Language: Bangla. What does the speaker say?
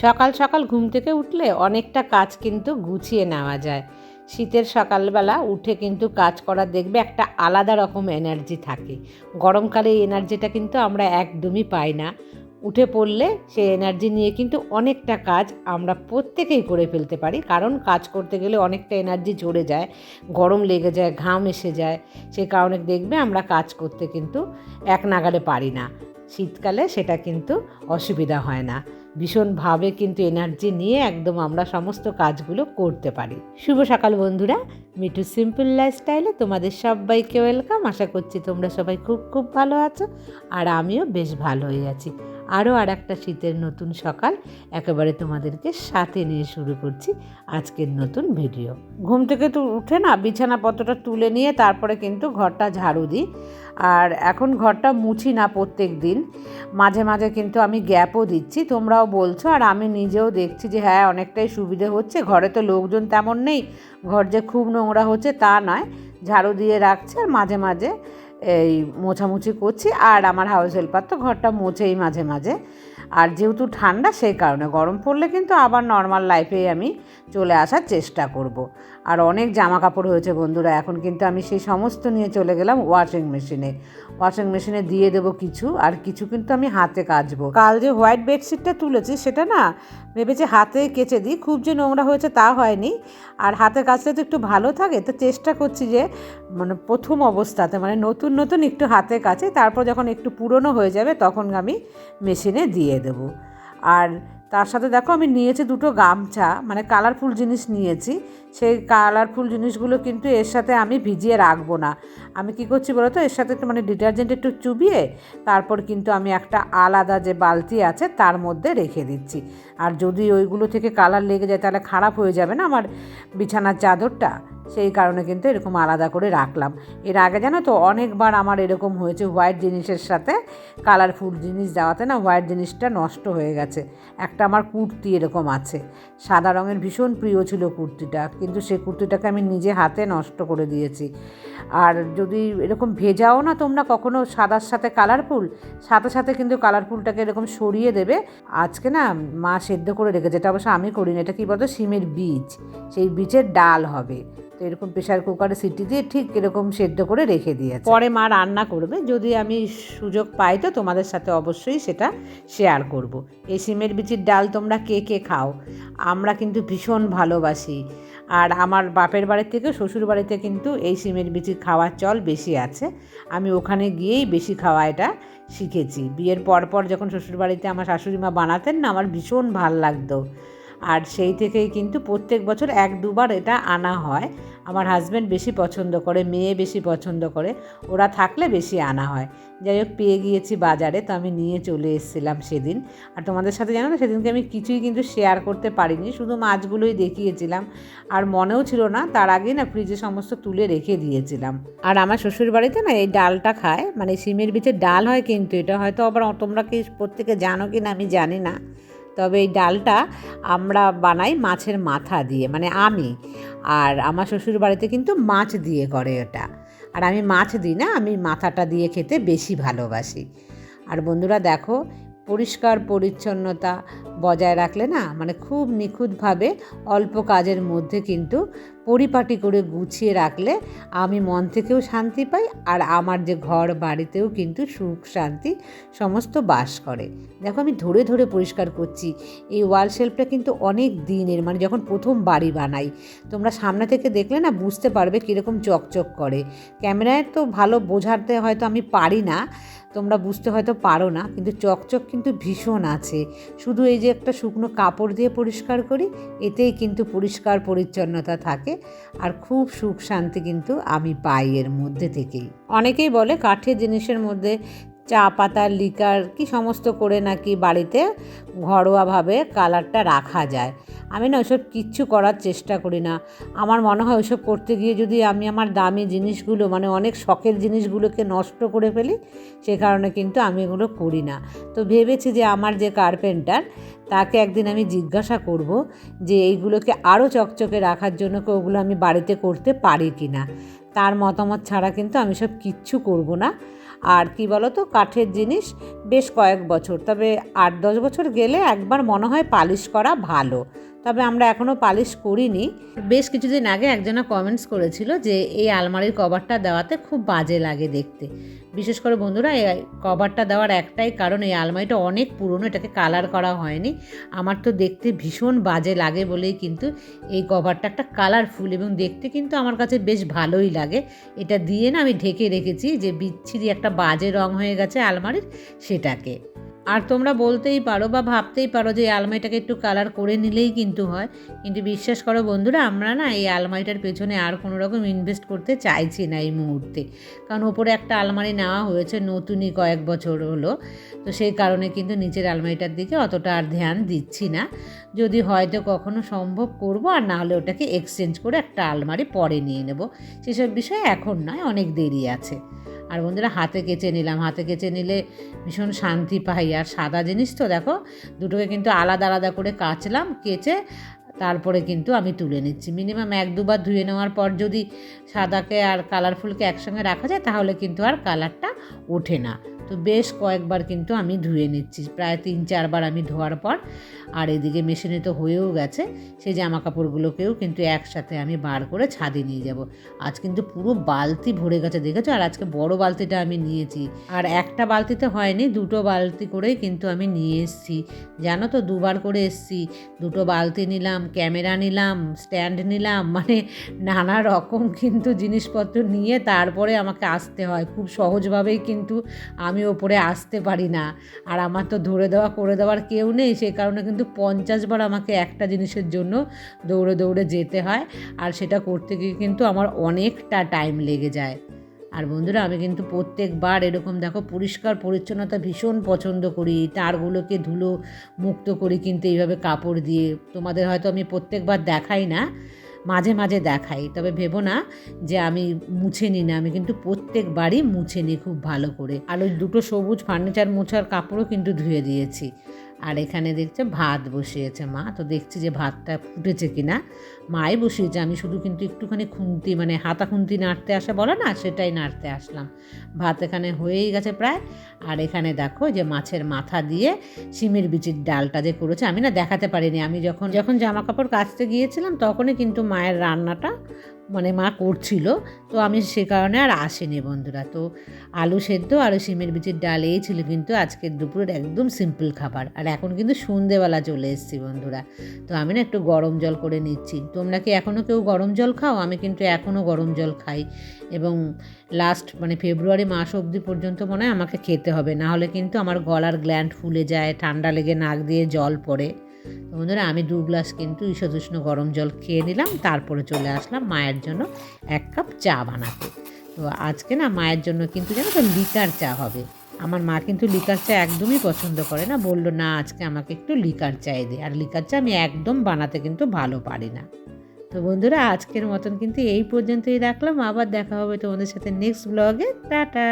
সকাল সকাল ঘুম থেকে উঠলে অনেকটা কাজ কিন্তু গুছিয়ে নেওয়া যায়। শীতের সকালবেলা উঠে কিন্তু কাজ করা দেখবে একটা আলাদা রকম এনার্জি থাকে। গরমকালে এই এনার্জিটা কিন্তু আমরা একদমই পাই না। উঠে পড়লে সেই এনার্জি নিয়ে কিন্তু অনেকটা কাজ আমরা প্রত্যেকেই করে ফেলতে পারি। কারণ কাজ করতে গেলে অনেকটা এনার্জি ঝরে যায়, গরম লেগে যায়, ঘাম এসে যায়। সেই কারণে দেখবে আমরা কাজ করতে কিন্তু এক নাগারে পারি না। শীতকালে সেটা কিন্তু অসুবিধা হয় না। ভীষণভাবে কিন্তু এনার্জি নিয়ে একদম আমরা সমস্ত কাজগুলো করতে পারি। শুভ সকাল বন্ধুরা, মিঠু সিম্পল লাইফস্টাইলে তোমাদের সবাইকে ওয়েলকাম আশা করছি তোমরা সবাই খুব খুব ভালো আছো, আর আমিও বেশ ভালো হয়ে আছি। আরও আর একটা শীতের নতুন সকাল একেবারে তোমাদেরকে সাথে নিয়ে শুরু করছি আজকের নতুন ভিডিও। ঘুম থেকে তো উঠে না বিছানাপত্রটা তুলে নিয়ে তারপরে কিন্তু ঘরটা ঝাড়ু দিই। আর এখন ঘরটা মুছি না প্রত্যেক দিন। মাঝে মাঝে কিন্তু আমি গ্যাপও দিচ্ছি, তোমরাও বলছো আর আমি নিজেও দেখছি যে হ্যাঁ অনেকটাই সুবিধে হচ্ছে। ঘরে তো লোকজন তেমন নেই, ঘর যে খুব নোংরা হচ্ছে তা নয়। ঝাড়ু দিয়ে রাখছে আর মাঝে মাঝে এই মোছামুছি করছি আর আমার হাউস হেল্পার তো ঘরটা মোছেই মাঝে মাঝে আর যেহেতু ঠান্ডা, সেই কারণে গরম পড়লে কিন্তু আবার নর্মাল লাইফেই আমি চলে আসার চেষ্টা করব। আর অনেক জামা কাপড় হয়েছে বন্ধুরা। এখন কিন্তু আমি সেই সমস্ত নিয়ে চলে গেলাম ওয়াশিং মেশিনে ওয়াশিং মেশিনে দিয়ে দেবো কিছু, আর কিছু কিন্তু আমি হাতে কাচবো। কাল যে হোয়াইট বেডশিটটা তুলেছি, সেটা না ভেবেছি হাতে কেচে দিই, খুব যে নোংরা হয়েছে তা হয়নি। আর হাতে কাচলে তো একটু ভালো থাকে, তো চেষ্টা করছি যে মানে প্রথম অবস্থাতে মানে নতুন নতুন একটু হাতে কাছে তারপর যখন একটু পুরনো হয়ে যাবে, তখন আমি মেশিনে দিয়ে দেবো। আর তার সাথে দেখো আমি নিয়েছি দুটো গামছা মানে কালারফুল জিনিস নিয়েছি। সেই কালারফুল জিনিসগুলো কিন্তু এর সাথে আমি ভিজিয়ে রাখব না। আমি কি করছি বলো তো? এর সাথে একটু মানে ডিটারজেন্ট একটু চুবিয়ে তারপর কিন্তু আমি একটা আলাদা যে বালতি আছে তার মধ্যে রেখে দিচ্ছি। আর যদি ওইগুলো থেকে কালার লেগে যায় তাহলে খারাপ হয়ে যাবে না আমার বিছানার চাদরটা? সেই কারণে কিন্তু এরকম আলাদা করে রাখলাম। এর আগে জানো তো অনেকবার আমার এরকম হয়েছে হোয়াইট জিনিসের সাথে কালারফুল জিনিস দেওয়াতে না হোয়াইট জিনিসটা নষ্ট হয়ে গেছে। একটা আমার কুর্তি এরকম আছে, সাদা রঙের ভীষণ প্রিয় ছিল কুর্তিটা, কিন্তু সে কুর্তিটাকে আমি নিজে হাতে নষ্ট করে দিয়েছি। আর যদি এরকম ভেজাও না তোমরা কখনো সাদার সাথে কালারফুল, সাথে সাথে কিন্তু কালারফুলটাকে এরকম সরিয়ে দেবে। আজকে না মা সেদ্ধ করে রেখে এটা অবশ্য আমি করিনি, এটা কী বলতো সিমের বীজ। সেই বীজের ডাল হবে। তো এরকম প্রেশার কুকারে সিটি দিয়ে ঠিক এরকম সেদ্ধ করে রেখে দিয়েছে। পরে মা রান্না করবে, যদি আমি সুযোগ পাই তো তোমাদের সাথে অবশ্যই সেটা শেয়ার করব। এই সিমের বিচির ডাল তোমরা কে কে খাও? আমরা কিন্তু ভীষণ ভালোবাসি। আর আমার বাপের বাড়ির থেকে শ্বশুর বাড়িতে কিন্তু এই সিমের বিচি খাওয়ার চল বেশি আছে। আমি ওখানে গিয়েই বেশি খাওয়া এটা শিখেছি। বিয়ের পর পর যখন শ্বশুরবাড়িতে আমার শাশুড়ি মা বানাতেন না, আমার ভীষণ ভালো লাগতো। আর সেই থেকেই কিন্তু প্রত্যেক বছর এক দুবার এটা আনা হয়। আমার হাজব্যান্ড বেশি পছন্দ করে, মেয়ে বেশি পছন্দ করে, ওরা থাকলে বেশি আনা হয়। যাই হোক, পেয়ে গিয়েছি বাজারে, তো আমি নিয়ে চলে এসেছিলাম সেদিন। আর তোমাদের সাথে জানো না, সেদিনকে আমি কিছুই কিন্তু শেয়ার করতে পারিনি, শুধু মাছগুলোই দেখিয়েছিলাম। আর মনেও ছিল না, তার আগেই না ফ্রিজে সমস্ত তুলে রেখে দিয়েছিলাম। আর আমার শ্বশুর বাড়িতে না এই ডালটা খায় মানে সিমের বিচের ডাল হয় কিন্তু এটা হয়তো আবার তোমরা কি প্রত্যেকে জানো কি না আমি জানি না। তবে এই ডালটা আমরা বানাই মাছের মাথা দিয়ে মানে আমি। আর আমার শ্বশুর বাড়িতে কিন্তু মাছ দিয়ে করে এটা আর আমি মাছ দিই না, আমি মাথাটা দিয়ে খেতে বেশি ভালোবাসি। আর বন্ধুরা দেখো, পরিষ্কার পরিচ্ছন্নতা বজায় রাখলে না মানে খুব নিখুঁতভাবে অল্প কাজের মধ্যে কিন্তু পরিপাটি করে গুছিয়ে রাখলে আমি মন থেকেও শান্তি পাই আর আমার যে ঘর বাড়িতেও কিন্তু সুখ শান্তি সমস্ত বাস করে। দেখো আমি ধরে ধরে পরিষ্কার করছি, এই ওয়াল শেলফটা কিন্তু অনেক দিনের মানে যখন প্রথম বাড়ি বানাই, তোমরা সামনে থেকে দেখলে না বুঝতে পারবে কীরকম চকচক করে। ক্যামেরায় তো ভালো বোঝাতে হয়তো আমি পারি না, তোমরা বুঝতে হয়তো পারো না, কিন্তু চকচক কিন্তু ভীষণ আছে। শুধু এই যে একটা শুকনো কাপড় দিয়ে পরিষ্কার করি, এতেই কিন্তু পরিষ্কার পরিচ্ছন্নতা থাকে আর খুব সুখ শান্তি কিন্তু আমি পাই এর মধ্যে থেকেই। অনেকেই বলে কাঠের জিনিসের মধ্যে চা, পাতা, লিকার কি সমস্ত করে নাকি বাড়িতে ঘরোয়াভাবে কালারটা রাখা যায়। আমি না ওসব কিচ্ছু করার চেষ্টা করি না। আমার মনে হয় ওসব করতে গিয়ে যদি আমি আমার দামি জিনিসগুলো মানে অনেক শখের জিনিসগুলোকে নষ্ট করে ফেলি, সে কারণে কিন্তু আমি এগুলো করি না। তো ভেবেছি যে আমার যে কার্পেন্টার তাকে একদিন আমি জিজ্ঞাসা করব যে এইগুলোকে আরও চকচকে রাখার জন্য ওগুলো আমি বাড়িতে করতে পারি কি না তার মতামত ছাড়া কিন্তু আমি সব কিচ্ছু করব না। আর কি বলো তো কাঠের জিনিস বেশ কয়েক বছর, তবে আট দশ বছর গেলে একবার মনে হয় পালিশ করা ভালো। তবে আমরা এখনও পালিশ করিনি। বেশ কিছুদিন আগে একজনা কমেন্টস করেছিল যে এই আলমারির কভারটা দেওয়াতে খুব বাজে লাগে দেখতে। বিশেষ করে বন্ধুরা, এই কভারটা দেওয়ার একটাই কারণ, এই আলমারিটা অনেক পুরনো, এটাকে কালার করা হয়নি। আমার তো দেখতে ভীষণ বাজে লাগে বলেই কিন্তু এই কভারটা একটা কালারফুল এবং দেখতে কিন্তু আমার কাছে বেশ ভালোই লাগে। এটা দিয়ে না আমি ঢেকে রেখেছি যে বিচ্ছিরি একটা বাজে রং হয়ে গেছে আলমারির, সেটাকে। আর তোমরা বলতেই পারো বা ভাবতেই পারো যে এই আলমারিটাকে একটু কালার করে নিলেই কিন্তু হয়। কিন্তু বিশ্বাস করো বন্ধুরা, আমরা না এই আলমারিটার পেছনে আর কোনো রকম ইনভেস্ট করতে চাইছি না এই মুহূর্তে। কারণ ওপরে একটা আলমারি নেওয়া হয়েছে, নতুনই কয়েক বছর হলো। তো সেই কারণে কিন্তু নিচের আলমারিটার দিকে অতটা আর ধ্যান দিচ্ছি না। যদি হয়তো কখনো সম্ভব করব, আর না হলে ওটাকে এক্সচেঞ্জ করে একটা আলমারি পরে নিয়ে নেব। সেসব বিষয়ে এখন নয়, অনেক দেরি আছে। আর বন্ধুরা হাতে কেচে নিলাম। হাতে কেচে নিলে ভীষণ শান্তি পাই। আর সাদা জিনিস তো দেখো, দুটোকে কিন্তু আলাদা আলাদা করে কাচলাম, কেচে তারপরে কিন্তু আমি তুলে নিচ্ছি। মিনিমাম এক দুবার ধুয়ে নেওয়ার পর যদি সাদাকে আর কালারফুলকে একসঙ্গে রাখা যায়, তাহলে কিন্তু আর কালারটা ওঠে না। তো বেশ কয়েকবার কিন্তু আমি ধুয়ে নিচ্ছি। প্রায় তিন, চারবার আমি ধোয়ার পর আর এদিকে মেশিনে তো হয়েও গেছে, সেই জামা কাপড়গুলোকেও কিন্তু একসাথে আমি বার করে ছাদে নিয়ে যাব। আজ কিন্তু পুরো বালতি ভরে গেছে, দেখেছ? আর আজকে বড় বালতিটা আমি নিয়েছি। আর একটা বালতিতে হয়নি, দুটো বালতি করেই কিন্তু আমি নিয়ে এসেছি। জানো তো, দুবার করে এসেছি। দুটো বালতি নিলাম, ক্যামেরা নিলাম, স্ট্যান্ড নিলাম মানে নানা রকম কিন্তু জিনিসপত্র নিয়ে তারপরে আমাকে আসতে হয়। খুব সহজভাবেই কিন্তু আমি ওপরে আসতে পারি না। আর আমার তো ধরে দেওয়া, করে দেওয়ার কেউ নেই। সেই কারণে কিন্তু পঞ্চাশ বার আমাকে একটা জিনিসের জন্য দৌড়ে দৌড়ে যেতে হয়। আর সেটা করতে গিয়ে কিন্তু আমার অনেকটা টাইম লেগে যায়। আর বন্ধুরা, আমি কিন্তু প্রত্যেকবার এরকম দেখো পরিষ্কার পরিচ্ছন্নতা ভীষণ পছন্দ করি। তারগুলোকে ধুলো, মুক্ত করি কিন্তু এইভাবে কাপড় দিয়ে। তোমাদের হয়তো আমি প্রত্যেকবার দেখাই না। মাঝে মাঝে দেখাই। তবে ভেবো না যে আমি মুছে নিই না, আমি কিন্তু প্রত্যেকবারই মুছে নিই খুব ভালো করে। আর ওই দুটো সবুজ ফার্নিচার মোছার কাপড়ও কিন্তু ধুয়ে দিয়েছি। আর এখানে দেখছে ভাত বসিয়েছে মা। তো দেখছি যে ভাতটা ফুটেছে কিনা। মাই বসিয়েছে, আমি শুধু কিন্তু একটুখানি খুন্তি মানে হাতা খুন্তি নাড়তে আসে বলে না, সেটাই নাড়তে আসলাম। ভাত এখানে হয়েই গেছে প্রায়। আর এখানে দেখো যে মাছের মাথা দিয়ে শিমের বিচির ডালটা যে করেছে, আমি না দেখাতে পারিনি। আমি যখন যখন জামা কাপড় কাচতে গিয়েছিলাম, তখনই কিন্তু মায়ের রান্নাটা মানে মা করছিল, তো আমি সে কারণে আর আসিনি বন্ধুরা। তো আলু সেদ্ধ আর সিমের বিচির ডাল, এই ছিল কিন্তু আজকের দুপুরের একদম সিম্পল খাবার। আর এখন কিন্তু সন্ধেবেলা চলে এসেছি বন্ধুরা। তো আমি না একটু গরম জল করে নিচ্ছি। তোমরা কি এখনও কেউ গরম জল খাও? আমি কিন্তু এখনও গরম জল খাই। এবং লাস্ট মানে ফেব্রুয়ারি মাস অবধি পর্যন্ত মনে হয় আমাকে খেতে হবে। না হলে কিন্তু আমার গলার গ্ল্যান্ড ফুলে যায়, ঠান্ডা লেগে নাক দিয়ে জল পড়ে। বন্ধুরা, আমি দু গ্লাস কিন্তু ঈষদুষ্ণ গরম জল খেয়ে নিলাম, তারপরে চলে আসলাম মায়ের জন্য এক কাপ চা বানাতে। তো আজকে না মায়ের জন্য কিন্তু জানো তো লিকার চা হবে। আমার মা কিন্তু লিকার চা একদমই পছন্দ করে না, বলল, না, আজকে আমাকে একটু লিকার চাই দে। আর লিকার চা আমি একদম বানাতে কিন্তু ভালো পারি না। তো বন্ধুরা, আজকের মতন কিন্তু এই পর্যন্তই রাখলাম। আবার দেখা হবে তোমাদের সাথে নেক্সট ব্লগে টাটা!